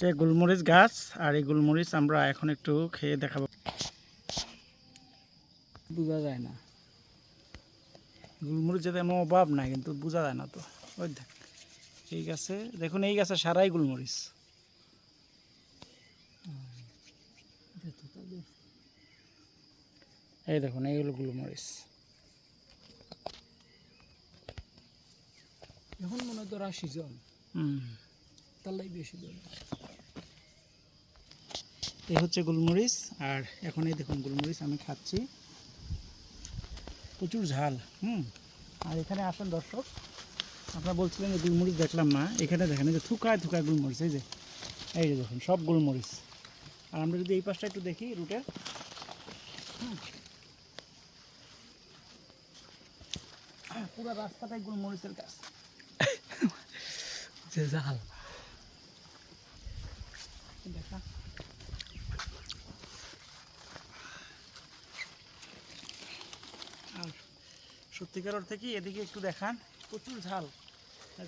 হচ্ছে গোলমরিচ গাছ আর এই গোলমরিচ আমরা এখন একটু খেয়ে দেখাবো। বোঝা যায় না। গোলমরিচ যেতে এমন অভাব নাই কিন্তু বোঝা যায় না তো। ওই দেখ এই গাছে দেখুন এই গাছে সারাই গোলমরিচ। এই দেখুন এইগুলো গোলমরিচ। এখন মনে হয় তোরা সিজন হুম। তাহলেই বেশি জন এই হচ্ছে গোলমরিচ, আর এখন এই দেখুন গোলমরিচ আমি খাচ্ছি। প্রচুর ঝাল, হুম। আর এখানে আসেন দর্শক, আপনারা বলছিলেন যে গোলমরিচ দেখলাম না, এখানে দেখেন যে থুকায় থুকায় গোলমরিচ, এই যে এই যে দেখুন, সব গোলমরিচ। আর আমরা যদি এই পাশটা একটু দেখি হুম। পুরো রাস্তাটাই গোলমরিচের গাছ। যে জাল দেখা আর সত্যিকার অর্থে কি? এদিকে একটু দেখান। প্রচুর ঝাল।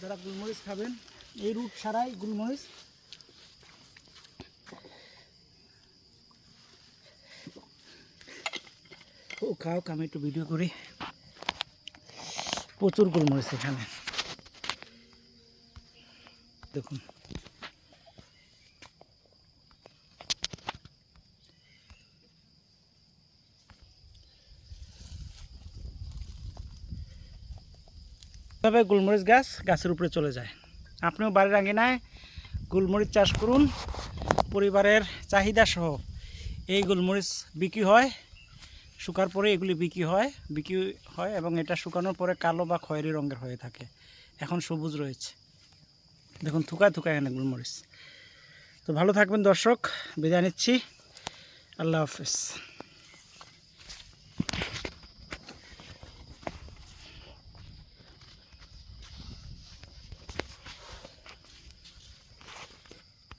যারা গুলমরিচ খাবেন, এই রুট ছাড়াই গুলমরিচ। ও, খাও আমি একটু ভিডিও করি। প্রচুর গুলমরিচ এখানে। দেখুন। এভাবে গোলমরিচ গাছ গাছের উপরে চলে যায়? আপনিও বাড়ির আঙিনায় গোলমরিচ চাষ করুন, পরিবারের চাহিদা সহ। এই গোলমরিচ বিক্রি হয়, শুকার পরে এগুলি বিক্রি হয় বিক্রি হয় এবং এটা শুকানোর পরে কালো বা খয়েরি রঙের হয়ে থাকে। এখন সবুজ রয়েছে। দেখুন থুকায় থুকায় এখানে গোলমরিচ। তো ভালো থাকবেন দর্শক, বিদায় নিচ্ছি। আল্লাহ হাফেজ।